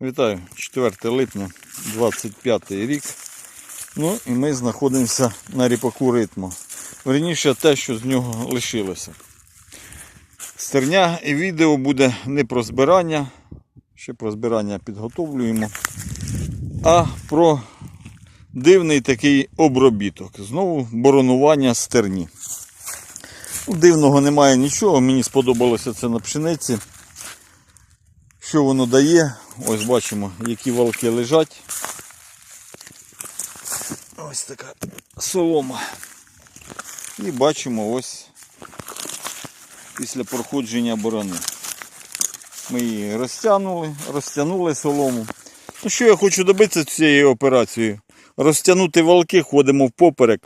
Вітаю, 4 липня, 25 рік. Ну і ми знаходимося на ріпаку ритму. Верніше те, що з нього лишилося. Стерня і відео буде не про збирання, ще про збирання підготовлюємо, а про дивний такий обробіток. Знову боронування стерні. Ну, Дивного немає нічого, мені сподобалося це на пшениці. Що воно дає? Ось бачимо, які валки лежать. Ось така солома. І бачимо ось після проходження борони. Ми її розтягнули, розтягнули солому. Ну, що я хочу добитися цією операцією? Розтягнути валки, ходимо впоперек,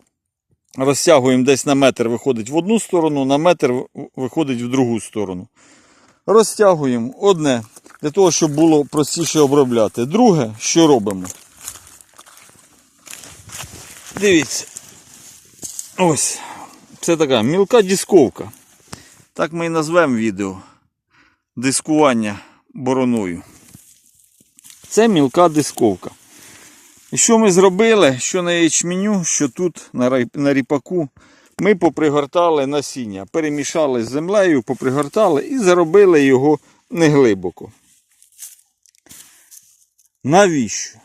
розтягуємо десь на метр, виходить в одну сторону, на метр виходить в другу сторону. Розтягуємо одне, для того, щоб було простіше обробляти. Друге, що робимо? Дивіться. Ось. Це така мілка дисковка. Так ми і назвемо відео. Дискування бороною. Це мілка дисковка. І що ми зробили? Що на ячменю, що тут на ріпаку, ми попригортали насіння, перемішали з землею, попригортали і заробили його неглибоко. Навіщо?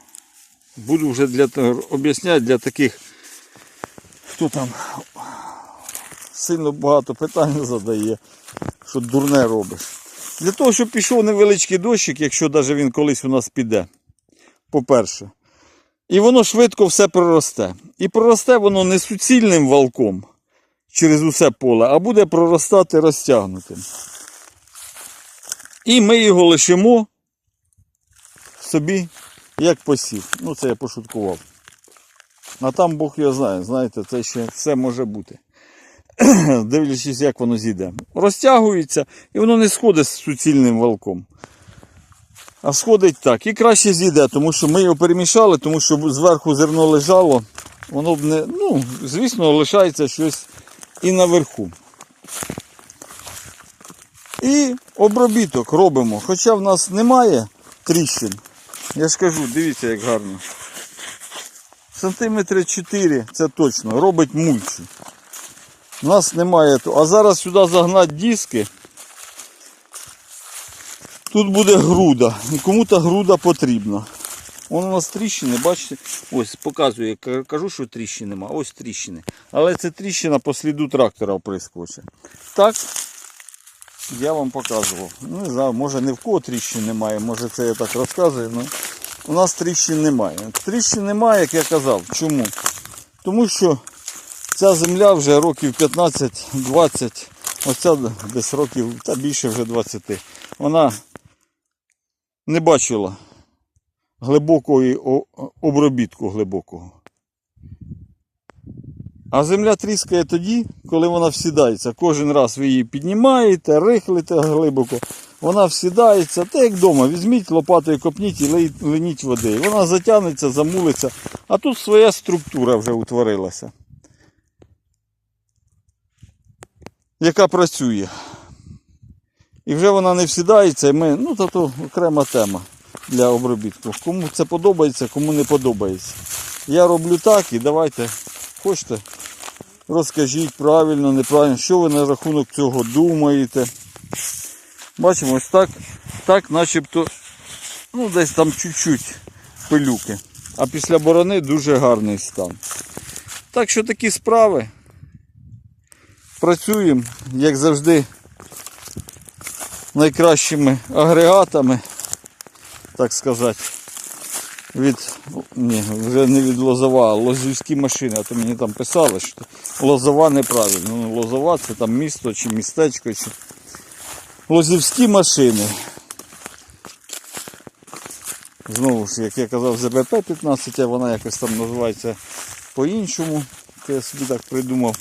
Буду вже для об'ясняти для таких, хто там сильно багато питань задає, що дурне робиш. Для того, щоб пішов невеличкий дощик, якщо навіть він колись у нас піде. По-перше. І воно швидко все проросте. І проросте воно не суцільним валком через усе поле, а буде проростати розтягнутим. І ми його лишимо собі як посів. Ну, це я пошуткував. А там Бог його знає, знаєте, це ще все може бути. Дивлячись, як воно зійде. Розтягується і воно не сходить з суцільним валком. А сходить так. І краще зійде, тому що ми його перемішали, тому що зверху зерно лежало, воно б не. Ну, звісно, лишається щось і наверху. І обробіток робимо. Хоча в нас немає тріщин. Я ж кажу, дивіться, як гарно. Сантиметри 4 це точно, робить мульчу. У нас немає того. А зараз сюди загнати диски. Тут буде груда. І кому та груда потрібна. Вон у нас тріщини, бачите? Ось показую, кажу, що тріщин нема. Ось тріщини. Але це тріщина по сліду трактора оприскувача. Так, я вам показував. Ну, не знаю, може не в кого тріщин немає, може це я так розказую. але у нас тріщин немає. Тріщин немає, як я казав. Чому? Тому що ця земля вже років 15-20, оця десь років, та більше вже 20. Вона не бачила глибокої обробітку глибокого. А земля тріскає тоді, коли вона всідається. Кожен раз ви її піднімаєте, рихлите глибоко. Вона всідається, та як вдома, візьміть лопатою копніть і линіть води. Вона затягнеться, замулиться. А тут своя структура вже утворилася. Яка працює. І вже вона не всідається, і ми, ну то, то окрема тема для обробітку. Кому це подобається, кому не подобається. Я роблю так і давайте, хочете, розкажіть правильно, неправильно, що ви на рахунок цього думаєте. Бачимо, ось так, так начебто, ну десь там чуть-чуть пилюки. А після борони дуже гарний стан. Так що такі справи. Працюємо, як завжди, найкращими агрегатами, так сказати. Від, ні, вже не від лозова, а лозівські машини. А то мені там писали, що лозова неправильно. Ну, лозова це там місто чи містечко. Чи... Лозівські машини. Знову ж, як я казав, ЗБП-15, а вона якось там називається по-іншому. Це я собі так придумав.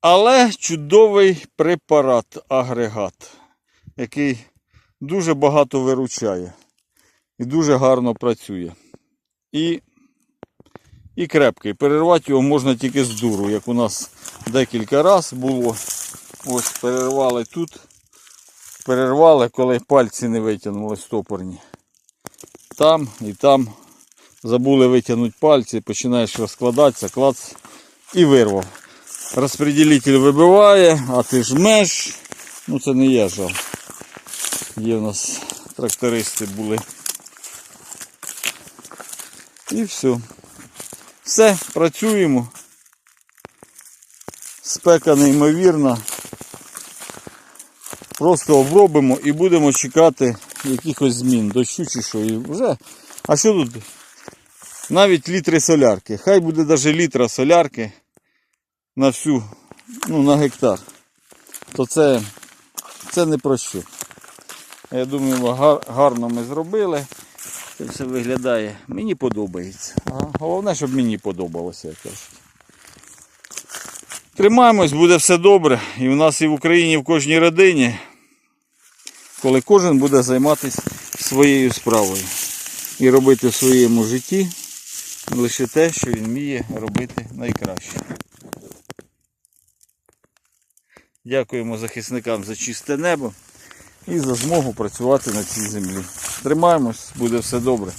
Але чудовий препарат агрегат, який дуже багато виручає і дуже гарно працює. І, і крепкий. Перервати його можна тільки з дуру, як у нас декілька разів було. Ось перервали тут, перервали, коли пальці не витягнули стопорні. Там і там забули витягнути пальці, починаєш розкладатися, клац і вирвав. Розпреділитель вибиває, а ти жмеш. Ну це не я жав. Є в нас трактористи були. І все. Все, працюємо. Спека неймовірна. Просто обробимо і будемо чекати якихось змін, дощу чи що. І вже. А що тут? Навіть літри солярки. Хай буде навіть літра солярки на всю, ну, на гектар. То це, це не про що. Я думаю, гар- гарно ми зробили. Це все виглядає. Мені подобається. Головне, щоб мені подобалося, як кажуть. Тримаємось, буде все добре. І в нас і в Україні, і в кожній родині, коли кожен буде займатися своєю справою і робити в своєму житті лише те, що він вміє робити найкраще. Дякуємо захисникам за чисте небо і за змогу працювати на цій землі. Тримаємось, буде все добре.